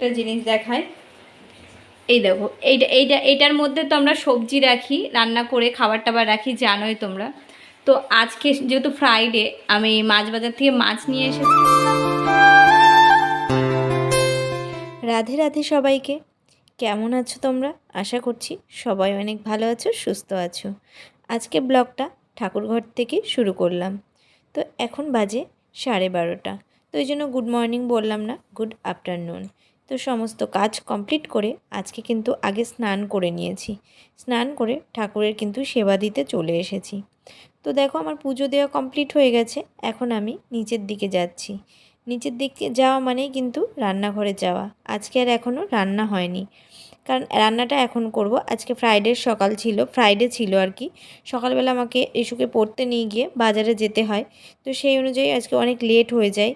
একটা জিনিস দেখায় এই দেখো, এইটা এইটা, এইটার মধ্যে তো আমরা সবজি রাখি, রান্না করে খাবার টাবার রাখি, জানোই তোমরা। তো আজকে যেহেতু ফ্রাইডে আমি মাছ বাজার থেকে মাছ নিয়ে এসেছি রাধে রাধে সবাইকে। কেমন আছো তোমরা? আশা করছি সবাই অনেক ভালো আছো, সুস্থ আছো। আজকে ব্লগটা ঠাকুরঘর থেকে শুরু করলাম। তো এখন বাজে সাড়ে বারোটা। তো এই জন্য গুড মর্নিং বললাম না গুড আফটারনুন তো সমস্ত কাজ কমপ্লিট করে আজকে কিন্তু আগে স্নান করে নিয়েছি। স্নান করে ঠাকুরের কিন্তু সেবা দিতে চলে এসেছি। তো দেখো আমার পুজো দেওয়া কমপ্লিট হয়ে গেছে, এখন আমি নিচের দিকে যাচ্ছি। নিচের দিকে যাওয়া মানেই কিন্তু রান্নাঘরে যাওয়া। আজকে আর এখনও রান্না হয়নি। কারণ রান্নাটা এখন করব। আজকে ফ্রাইডের সকাল ছিল ফ্রাইডে ছিল আর কি। সকালবেলা আমাকে ইস্যুকে পড়তে নিয়ে গিয়ে বাজারে যেতে হয়। তো সেই অনুযায়ী আজকে অনেক লেট হয়ে যায়।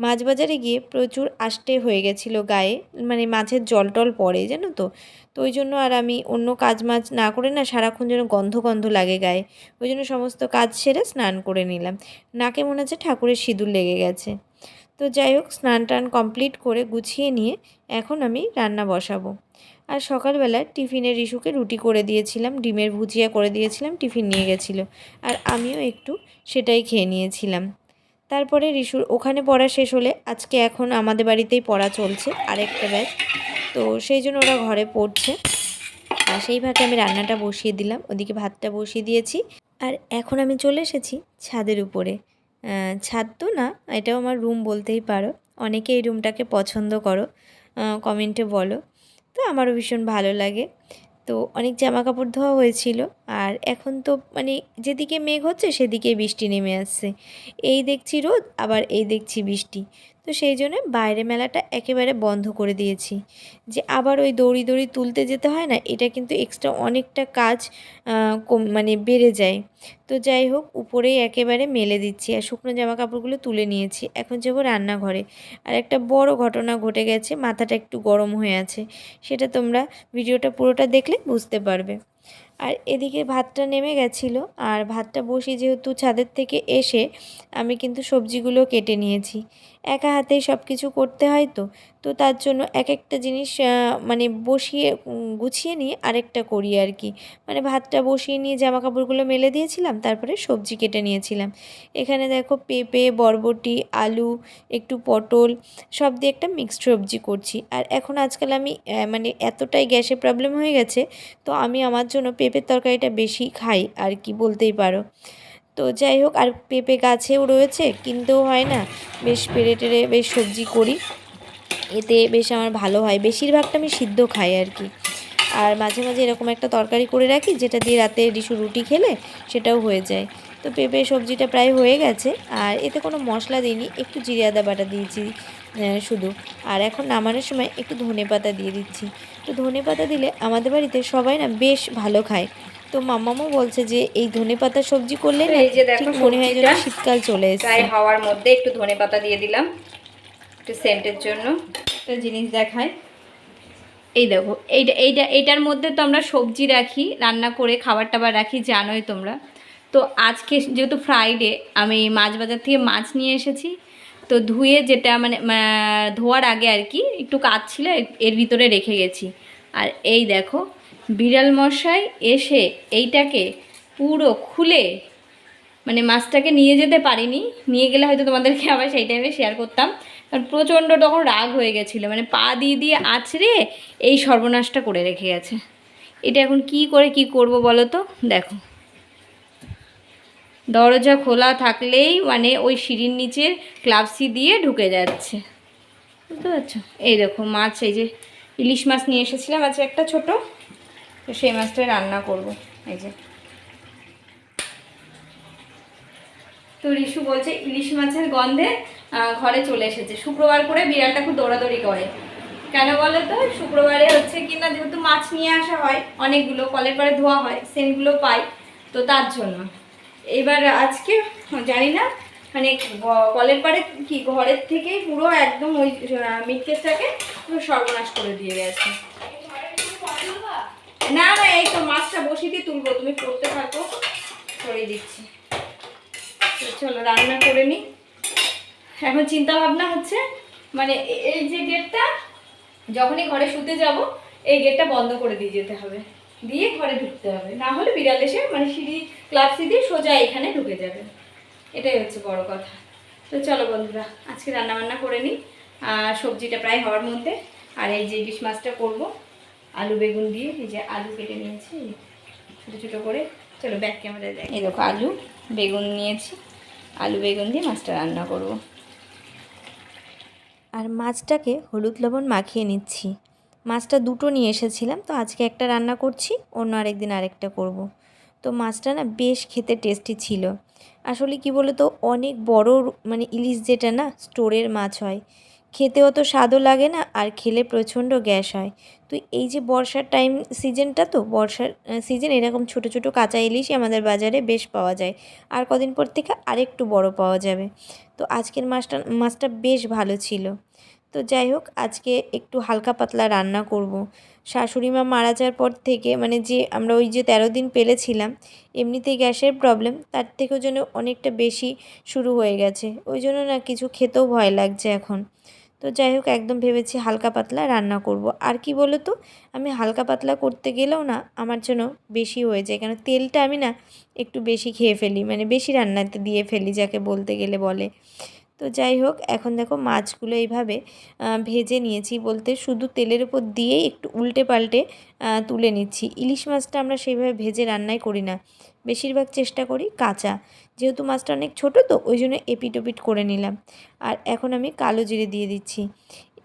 মাছ বাজারে গিয়ে প্রচুর আষ্টে হয়ে গেছিল গায়ে মানে মাছের জল টল পড়ে, জানো তো? তো ওই জন্য আর আমি অন্য কাজ মাছ না করে না সারাক্ষণ যেন গন্ধ গন্ধ লাগে গায়ে। ওই জন্য সমস্ত কাজ সেরে স্নান করে নিলাম। নাকে মনে হচ্ছে ঠাকুরের সিঁদুর লেগে গেছে। তো যাই হোক, স্নান টান কমপ্লিট করে গুছিয়ে নিয়ে এখন আমি রান্না বসাবো। আর সকালবেলা টিফিনের রিশুকে রুটি করে দিয়েছিলাম, ডিমের ভুজিয়া করে দিয়েছিলাম, টিফিন নিয়ে গেছিল। আর আমিও একটু সেটাই খেয়ে নিয়েছিলাম। তারপরে রিশুর ওখানে পড়া শেষ হলে আজকে এখন আমাদের বাড়িতেই পড়া চলছে আরেকটা ব্যাচ। তো সেই জন্য ওরা ঘরে পড়ছে। আর সেই ভাগে আমি রান্নাটা বসিয়ে দিলাম, ওদিকে ভাতটা বসিয়ে দিয়েছি। আর এখন আমি চলে এসেছি ছাদের উপরে। ছাদ তো না, এটাও আমার রুম বলতেই পারো। অনেকে এই রুমটাকে পছন্দ করো। কমেন্টে বলো। তো আমারও ভীষণ ভালো লাগে। তো অনেক জামা কাপড় ধোয়া হয়েছিল। আর এখন তো মানে যেদিকে মেঘ হচ্ছে সেদিকে বৃষ্টি নেমে আসছে। এই দেখছি রোদ, আবার এই দেখছি বৃষ্টি। তো সেই জন্য বাইরে মেলাটা একেবারে বন্ধ করে দিয়েছি। যে আবার ওই দড়ি দড়ি তুলতে যেতে হয় না, এটা কিন্তু এক্সট্রা অনেকটা কাজ মানে বেড়ে যায়। তো যাই হোক, উপরেই একেবারে মেলে দিচ্ছি আর শুকনো জামা কাপড়গুলো তুলে নিয়েছি। এখন যাব রান্নাঘরে। আর একটা বড় ঘটনা ঘটে গেছে, মাথাটা একটু গরম হয়ে আছে। সেটা তোমরা ভিডিওটা পুরোটা দেখলে বুঝতে পারবে। আর এদিকে ভাতটা নেমে গেছিল, আর ভাতটা বসি যেহেতু ছাদের থেকে এসে আমি কিন্তু সবজিগুলো কেটে নিয়েছি। একা হাতেই সব কিছু করতে হয় তো তো তার জন্য এক একটা জিনিস মানে বসিয়ে গুছিয়ে নিয়ে আরেকটা করি আর কি। মানে ভাতটা বসিয়ে নিয়ে জামা কাপড়গুলো মেলে দিয়েছিলাম, তারপরে সবজি কেটে নিয়েছিলাম। এখানে দেখো পেঁপে, বরবটি, আলু, একটু পটল, সব দিয়ে একটা মিক্সড সবজি করছি। আর এখন আজকাল আমি মানে এতটাই গ্যাসের প্রবলেম হয়ে গেছে, তো আমি আমার জন্য পেঁপের তরকারিটা বেশি খাই আর কি, বলতেই পারো। তো যাই হোক, আর পেঁপে গাছেও রয়েছে, কিনতেও হয় না। বেশ পেরে টেরে বেশ সবজি করি। এতে বেশ আমার ভালো হয়। বেশিরভাগটা আমি সিদ্ধ খাই আর কি। আর মাঝে মাঝে এরকম একটা তরকারি করে রাখি যেটা দিয়ে রাতে ডিশু রুটি খেলে সেটাও হয়ে যায়। তো পেঁপে সবজিটা প্রায় হয়ে গেছে। আর এতে কোনো মশলা দিইনি একটু জিরে আদা বাটা দিয়েছি শুধু। আর এখন নামানোর সময় একটু ধনে পাতা দিয়ে দিচ্ছি। তো ধনে পাতা দিলে আমাদের বাড়িতে সবাই না বেশ ভালো খায়। তো মাম্মামও বলছে যে এই ধনে পাতা সবজি করলে এই যে দেখো মনে হয় শীতকাল চলে এসেছে। হওয়ার মধ্যে একটু ধনে পাতা দিয়ে দিলাম। একটু সেন্টের জন্য একটা জিনিস দেখায় এই দেখো, এইটা এইটা, এইটার মধ্যে তো আমরা সবজি রাখি, রান্না করে খাবার টাবার রাখি, জানোই তোমরা। তো আজকে যেহেতু ফ্রাইডে আমি মাছ বাজার থেকে মাছ নিয়ে এসেছি। তো ধুয়ে যেটা মানে ধোয়ার আগে আর কি একটু কাজ ছিল, এর- ভিতরে রেখে গেছি। আর এই দেখো, বিড়াল মশাই এসে এইটাকে পুরো খুলে মানে মাছটাকে নিয়ে যেতে পারিনি। নিয়ে গেলে হয়তো তোমাদেরকে আবার সেই টাইমে শেয়ার করতাম। প্রচণ্ড তখন রাগ হয়ে গেছিল মানে পা দিয়ে দিয়ে আছড়ে এই সর্বনাশটা করে রেখে গেছে। এটা এখন কি করে কি করব বলো তো? দেখো। দরজা খোলা থাকলেই মানে ওই সিঁড়ির নিচে ক্লাবসি দিয়ে ঢুকে যাচ্ছে। বুঝতে পারছ? এই দেখো মাছ, এই যে ইলিশ মাছ নিয়ে এসেছিলাম আছে একটা ছোট, তো সেই মাছটাই রান্না করব। এই যে। তো রিশু বলছে, ইলিশ মাছের গন্ধে ঘরে চলে এসেছে। শুক্রবার করে বিড়ালটা খুব দৌড়াদৌড়ি করে। কেন বলো তো? শুক্রবারে হচ্ছে কি না, যেহেতু মাছ নিয়ে আসা হয়, অনেকগুলো কলের পরে ধোয়া হয় সেন্টগুলো পাই, তো তার জন্য। এবার আজকে, জানি না মানে কলের পাড়ে কি, ঘরের থেকেই পুরো একদম ওই মিটকেসটাকে পুরো সর্বনাশ করে দিয়ে গেছে। না না, এই তো মাছটা বসিয়ে দিয়ে তুলবো, তুমি করতে থাকো। সরিয়ে দিচ্ছি। চলো, রান্না করে নিই। এখন চিন্তা ভাবনা হচ্ছে মানে এই যে গেটটা যখনই ঘরে শুতে যাব, এই গেটটা বন্ধ করে দিয়ে যেতে হবে। দিয়ে ঘরে ঢুকতে হবে। না হলে বিড়াল এসে মানে সিঁড়ি ক্লাবসি দিয়ে সোজা এখানে ঢুকে যাবে। এটাই হচ্ছে বড় কথা। তো চলো বন্ধুরা, আজকে রান্নাবান্না করে নিই। আর সবজিটা প্রায় হওয়ার মধ্যে। আর এই যে ইলিশ মাছটা করব, আলু বেগুন দিয়ে। এই যে আলু কেটে নিয়েছি, ছোটো ছোটো করে। চলো ব্যাক ক্যামেরায় দেখ। এই দেখো, আলু, বেগুন নিয়েছি। আলু, বেগুন দিয়ে মাছটা রান্না করব। আর মাছটাকে হলুদ লবণ মাখিয়ে নিচ্ছি। মাছটা দুটো নিয়ে এসেছিলাম, তো আজকে একটা রান্না করছি, অন্য আরেক দিন আরেকটা করব। তো মাছটা না বেশ খেতে টেস্টি ছিল। আসলে কি বলো তো অনেক বড় মানে ইলিশ যেটা না, স্টোরের মাছ হয়। খেতে অত স্বাদও লাগে না, আর খেলে প্রচণ্ড গ্যাস হয়। তো এই যে বর্ষার টাইম সিজনটা তো, বর্ষার সিজন এরকম ছোট ছোট কাঁচা ইলিশই আমাদের বাজারে বেশ পাওয়া যায়। আর কদিন পর থেকে আরেকটু বড় পাওয়া যাবে। তো আজকের মাছটা মাছটা বেশ ভালো ছিল। তো যাই হোক, আজকে একটু হালকা পাতলা রান্না করব। শাশুড়ি মা মারা যাওয়ার পর থেকে মানে যে আমরা ওই যে তেরো দিন পেলেছিলাম, এমনিতেই গ্যাসের প্রবলেম তার থেকেও যেন অনেকটা বেশি শুরু হয়ে গেছে। ওই জন্য না কিছু খেতেও ভয় লাগছে এখন। তো যাই হোক, একদম ভেবেছি হালকা পাতলা রান্না করব। আর কি বলো তো আমি হালকা পাতলা করতে গেলেও না আমার জন্য বেশি হয়ে যায়। কেন, তেলটা আমি না একটু বেশি খেয়ে ফেলি মানে বেশি রান্নাতে দিয়ে ফেলি যাকে বলতে গেলে বলে। তো যাই হোক, এখন দেখো মাছগুলো এইভাবে ভেজে নিয়েছি বলতে শুধু তেলের উপর দিয়েই একটু উল্টে পাল্টে তুলে নিচ্ছি। ইলিশ মাছটা আমরা সেইভাবে ভেজে রান্নাই করি না। বেশিরভাগ চেষ্টা করি কাঁচা। যেহেতু মাছটা অনেক ছোটো তো ওই জন্য এপিট ওপিট করে নিলাম। আর এখন আমি কালো জিরে দিয়ে দিচ্ছি।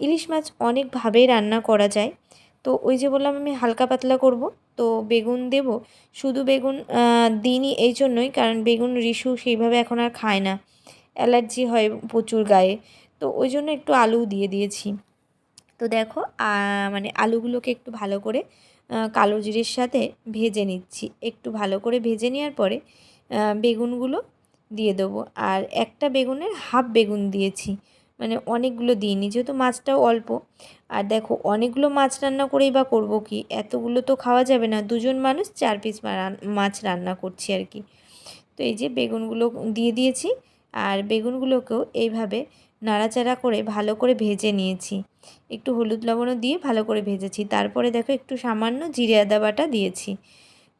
ইলিশ মাছ অনেকভাবেই রান্না করা যায়। তো ওই যে বললাম আমি হালকা পাতলা করব। তো বেগুন দেব। শুধু বেগুন দিইনি এই জন্যই, কারণ বেগুন রিসু সেইভাবে এখন আর খায় না। অ্যালার্জি হয় প্রচুর গায়ে। তো ওই জন্য একটু আলুও দিয়ে দিয়েছি। তো দেখো মানে আলুগুলোকে একটু ভালো করে কালো জিরের সাথে ভেজে নিচ্ছি। একটু ভালো করে ভেজে নেওয়ার পরে বেগুনগুলো দিয়ে দেবো। আর একটা বেগুনের হাফ বেগুন দিয়েছি। মানে অনেকগুলো দিইনি, যেহেতু মাছটাও অল্প। আর দেখো, অনেকগুলো মাছ রান্না করেই বা করব কি? এতগুলো তো খাওয়া যাবে না। দুজন মানুষ চার পিস মাছ রান্না করছি আর কি। তো এই যে বেগুনগুলো দিয়ে দিয়েছি। আর বেগুনগুলোকেও এইভাবে নাড়াচাড়া করে ভালো করে ভেজে নিয়েছি। একটু হলুদ লবণও দিয়ে ভালো করে ভেজেছি। তারপরে দেখো একটু সামান্য জিরে আদা বাটা দিয়েছি।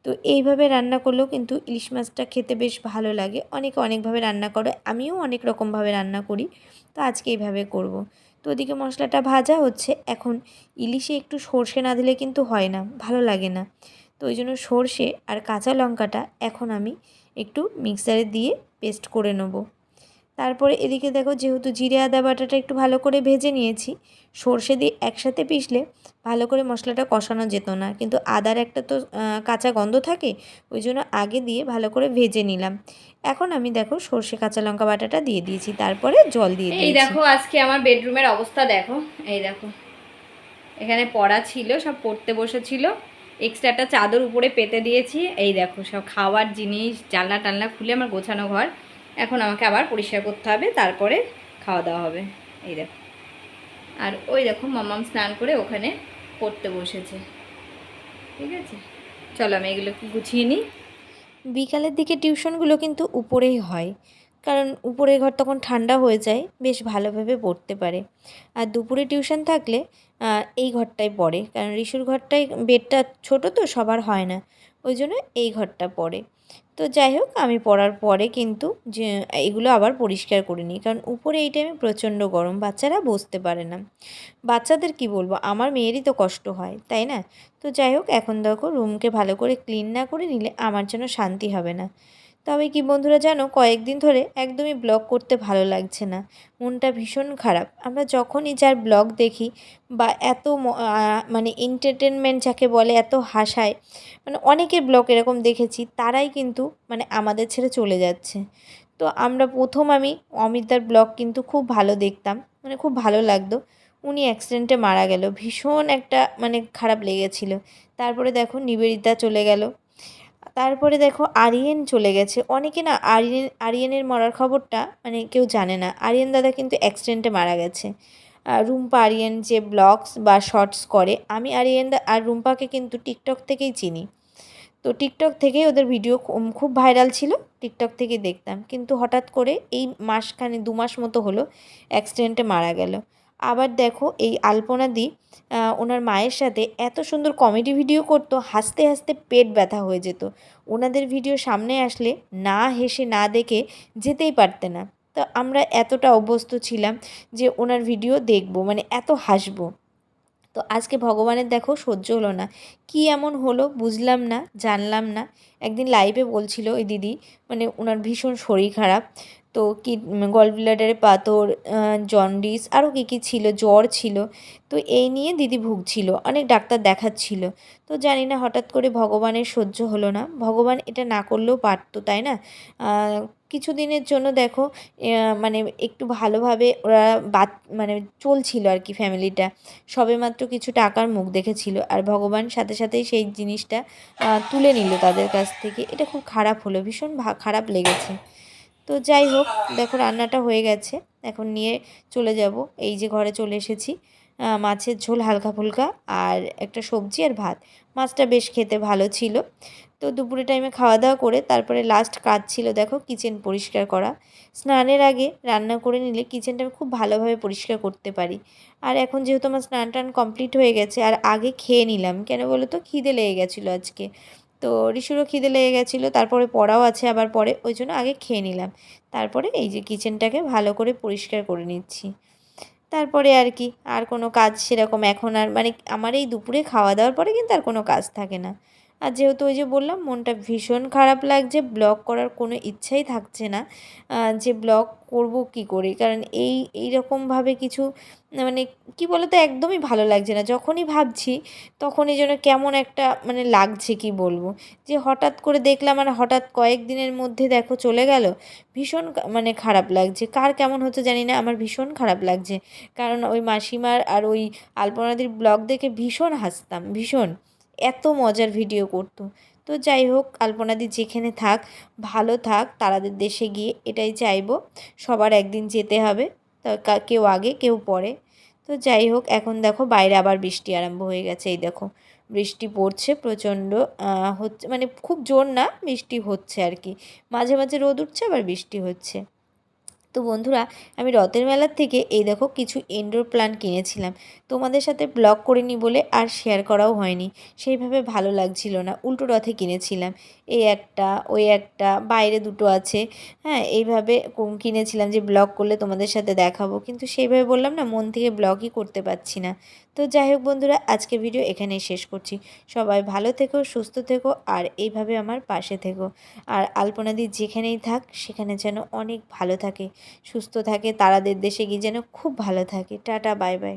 তো এইভাবে রান্না করলেও কিন্তু ইলিশ মাছটা খেতে বেশ ভালো লাগে। অনেকে অনেকভাবে রান্না করে, আমিও অনেক রকমভাবে রান্না করি। তো আজকে এইভাবে করব। তো ওদিকে মশলাটা ভাজা হচ্ছে। এখন ইলিশে একটু সর্ষে না দিলে কিন্তু হয় না, ভালো লাগে না। তো ওই জন্য সর্ষে আর কাঁচা লঙ্কাটা এখন আমি একটু মিক্সারে দিয়ে পেস্ট করে নেব। তারপরে এদিকে দেখো যেহেতু জিরে আদা বাটাটা একটু ভালো করে ভেজে নিয়েছি সর্ষে দিয়ে একসাথে পিষলে ভালো করে মশলাটা কষানো যেত না। কিন্তু আদার একটা তো কাঁচা গন্ধ থাকে ওই জন্য আগে দিয়ে ভালো করে ভেজে নিলাম। এখন আমি দেখো সর্ষে কাঁচা লঙ্কা বাটাটা দিয়ে দিয়েছি তারপরে জল দিয়ে এই দেখো আজকে আমার বেডরুমের অবস্থা দেখো এই দেখো। এখানে পড়া ছিল সব পড়তে বসেছিল এক্সট্রা একটা চাদর উপরে পেতে দিয়েছি এই দেখো সব খাওয়ার জিনিস জানলা টালনা খুলে আমার গোছানো ঘর। এখন আমাকে আবার পরিষ্কার করতে হবে, তারপরে খাওয়া দাওয়া হবে। এই দেখো। আর ওই দেখো মামাম স্নান করে ওখানে পড়তে বসেছে। ঠিক আছে? চলো আমি এগুলো গুছিয়ে নিই। বিকালের দিকে টিউশনগুলো কিন্তু উপরেই হয়, কারণ উপরের ঘর তখন ঠান্ডা হয়ে যায়, বেশ ভালোভাবে পড়তে পারে। আর দুপুরে টিউশন থাকলে এই ঘরটায় পড়ে, কারণ ঋষুর ঘরটায় বেডটা ছোট তো, সবার হয় না। ওই জন্য এই ঘরটা পড়ে। তো যাই হোক, আমি পড়ার পরে কিন্তু যে, এগুলো আবার পরিষ্কার করে নিই কারণ উপরে এই টাইমে প্রচণ্ড গরম, বাচ্চারা বসতে পারে না। বাচ্চাদের কি বলব? আমার মেয়েরই তো কষ্ট হয়, তাই না? তো যাই হোক, এখন দেখো রুমকে ভালো করে ক্লিন না করে নিলে আমার যেন শান্তি হবে না। তবে কি বন্ধুরা জানো, কয়েকদিন ধরে একদমই ব্লগ করতে ভালো লাগছে না। মনটা ভীষণ খারাপ। আমরা যখনই যার ব্লগ দেখি বা এত মানে এন্টারটেনমেন্ট যাকে বলে, এত হাসায় মানে অনেকের ব্লগ এরকম দেখেছি, তারাই কিন্তু মানে আমাদের ছেড়ে চলে যাচ্ছে। তো আমরা প্রথম আমি অমিতদার ব্লগ কিন্তু খুব ভালো দেখতাম মানে খুব ভালো লাগতো। উনি অ্যাক্সিডেন্টে মারা গেল। ভীষণ একটা মানে খারাপ লেগেছিল। তারপরে দেখো নিবেদিতা চলে গেল। তারপরে দেখো আরিয়েন চলে গেছে। অনেকে না আরিয়েন আরিয়েনের মরার খবরটা মানে কেউ জানে না। আরিয়েন দাদা কিন্তু অ্যাক্সিডেন্টে মারা গেছে। রুম্পা আরিয়েন যে ব্লগস বা শর্টস করে, আমি আরিয়েন দা আর রুম্পাকে কিন্তু টিকটক থেকেই চিনি। তো টিকটক থেকেই ওদের ভিডিও খুব- খুব ভাইরাল ছিল টিকটক থেকে দেখতাম। কিন্তু হঠাৎ করে এই মাসখানে, দু মাস মতো হলো অ্যাক্সিডেন্টে মারা গেল। আবার দেখো এই আলপনাদি ওনার মায়ের সাথে এত সুন্দর কমেডি ভিডিও করতো, হাসতে হাসতে পেট ব্যথা হয়ে যেত। ওনাদের ভিডিও সামনে আসলে না হেসে, না দেখে যেতেই পারতে না। তো আমরা এতটা অভ্যস্ত ছিলাম যে ওনার ভিডিও দেখব মানে এত হাসবো। তো আজকে ভগবানের দেখো সহ্য হলো না। কি এমন হলো বুঝলাম না, জানলাম না। একদিন লাইভে বলছিল ওই দিদি মানে ওনার ভীষণ শরীর খারাপ। তো কি গল ব্লাডারে পাথর জন্ডিস আরও কী কী ছিল, জ্বর ছিল, তো এই নিয়ে দিদি ভুগছিল, অনেক ডাক্তার দেখাচ্ছিল। তো জানি না হঠাৎ করে ভগবানের সহ্য হলো না, ভগবান এটা না করলেও পারতো, তাই না? কিছু দিনের জন্য দেখো মানে একটু ভালোভাবে ওরা বাত মানে চলছিল আর কি ফ্যামিলিটা সবেমাত্র কিছু টাকার মুখ দেখেছিল আর ভগবান সাথে সাথেই সেই জিনিসটা তুলে নিল তাদের কাছ থেকে। এটা খুব খারাপ হলো, ভীষণ খারাপ লেগেছে। তো যাই হোক, দেখো রান্নাটা হয়ে গেছে। এখন নিয়ে চলে যাব। এই যে ঘরে চলে এসেছি মাছের ঝোল হালকা ফুলকা আর একটা সবজি আর ভাত। মাছটা বেশ খেতে ভালো ছিল। তো দুপুরে টাইমে খাওয়া দাওয়া করে তারপরে লাস্ট কাজ ছিল, দেখো কিচেন পরিষ্কার করা। স্নানের আগে রান্না করে নিলে কিচেনটা আমি খুব ভালোভাবে পরিষ্কার করতে পারি। আর এখন যেহেতু আমার স্নান টান কমপ্লিট হয়ে গেছে, আর আগে খেয়ে নিলাম, কেন বলো তো খিদে লেগে গেছিল আজকে। তো ঋষুরও খিদে লেগে গেছিল, তারপরে পড়াও আছে আবার পরে, ওই জন্য আগে খেয়ে নিলাম। তারপরে এই যে কিচেনটাকে ভালো করে পরিষ্কার করে নিচ্ছি। তারপরে আর কি, আর কোনো কাজ সেরকম এখন আর মানে আমার এই দুপুরে খাওয়া দাওয়ার পরে কিন্তু আর কোনো কাজ থাকে না। আর যেহেতু ওই যে বললাম, মনটা ভীষণ খারাপ লাগছে ব্লগ করার কোনো ইচ্ছাই থাকছে না যে ব্লগ করব কি করে? কারণ এই এই রকমভাবে কিছু মানে কি বলতো, একদমই ভালো লাগছে না। যখনই ভাবছি, তখনই যেন কেমন একটা মানে লাগছে কি বলব? যে হঠাৎ করে দেখলাম আর হঠাৎ কয়েক দিনের মধ্যে দেখো চলে গেল, ভীষণ মানে খারাপ লাগছে। কার কেমন হচ্ছে জানি না, আমার ভীষণ খারাপ লাগছে। কারণ ওই মাসিমার আর ওই আলপনাদির ব্লগ দেখে ভীষণ হাসতাম, ভীষণ। এত মজার ভিডিও করতো। তো যাই হোক আলপনাদি যেখানে থাক, ভালো থাক, তারাদের দেশে গিয়ে এটাই চাইব, সবার একদিন যেতে হবে কেউ আগে, কেউ পরে। তো যাই হোক, এখন দেখো বাইরে আবার বৃষ্টি আরম্ভ হয়ে গেছে, এই দেখো। বৃষ্টি পড়ছে প্রচণ্ড হচ্ছে মানে খুব জোর না, বৃষ্টি হচ্ছে আর কি। মাঝে মাঝে রোদ উঠছে, আবার বৃষ্টি হচ্ছে। তো বন্ধুরা, আমি রথের মেলার থেকে এই দেখো কিছু ইনডোর প্ল্যান্ট কিনেছিলাম। তোমাদের সাথে ব্লগ করিনি বলে আর শেয়ার করাও হয়নি। সেইভাবে ভালো লাগছিল না, উল্টো রথে কিনেছিলাম। এই একটা, ওই একটা, বাইরে দুটো আছে। হ্যাঁ এইভাবে কিনেছিলাম যে ব্লগ করলে তোমাদের সাথে দেখাবো। কিন্তু সেইভাবে বললাম না, মন থেকে ব্লগই করতে পারছি না। তো যাই হোক বন্ধুরা, আজকে ভিডিও এখানেই শেষ করছি। সবাই ভালো থেকো, সুস্থ থেকো আর এইভাবে আমার পাশে থেকো। আর আলপনাদি যেখানেই থাক, সেখানে যেন অনেক ভালো থাকে। সুস্থ থাকে তারাদের দেশে গিয়ে যেন খুব ভালো থাকে। Tata bye bye.